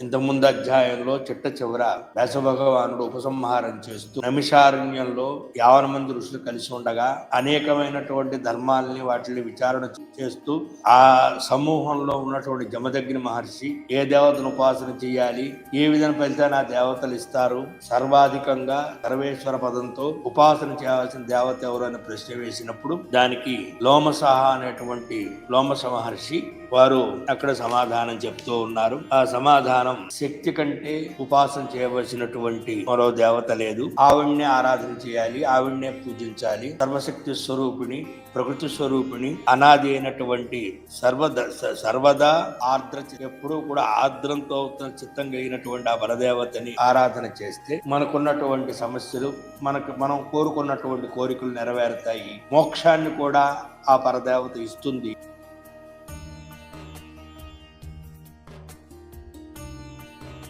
ఇంతకుముందు అధ్యాయంలో చిట్ట చివర వ్యాస భగవానుడు ఉపసంహారం చేస్తూ నమిషారణ్యంలో యావన మంది ఋషులు కలిసి ఉండగా అనేకమైనటువంటి ధర్మాల్ని వాటిని విచారణ చేస్తూ ఆ సమూహంలో ఉన్నటువంటి జమదగ్ని మహర్షి ఏ దేవతను ఉపాసన చేయాలి ఏ విధంగా ఫలితాన్ని ఆ దేవతలు ఇస్తారు సర్వాధికంగా సర్వేశ్వర పదంతో ఉపాసన చేయాల్సిన దేవత ఎవరు అని ప్రశ్న వేసినప్పుడు దానికి లోమసహ అనేటువంటి లోమస మహర్షి వారు అక్కడ సమాధానం చెప్తూ ఉన్నారు. ఆ సమాధానం శక్తి కంటే ఉపాసన చేయవలసినటువంటి మరో దేవత లేదు. ఆవిడ్నే ఆరాధన చేయాలి ఆవిడ్నే పూజించాలి. సర్వశక్తి స్వరూపిణి ప్రకృతి స్వరూపిణి అనాది అయినటువంటి సర్వద స- సర్వదా ఆర్ద్ర ఎప్పుడూ కూడా ఆర్ద్రంతో చిత్తం కలిగినటువంటి ఆ బలదేవతని ఆరాధన చేస్తే మనకున్నటువంటి సమస్యలు మనకు మనం కోరుకున్నటువంటి కోరికలు నెరవేరుతాయి. మోక్షాన్ని కూడా ఆ పరదేవత ఇస్తుంది.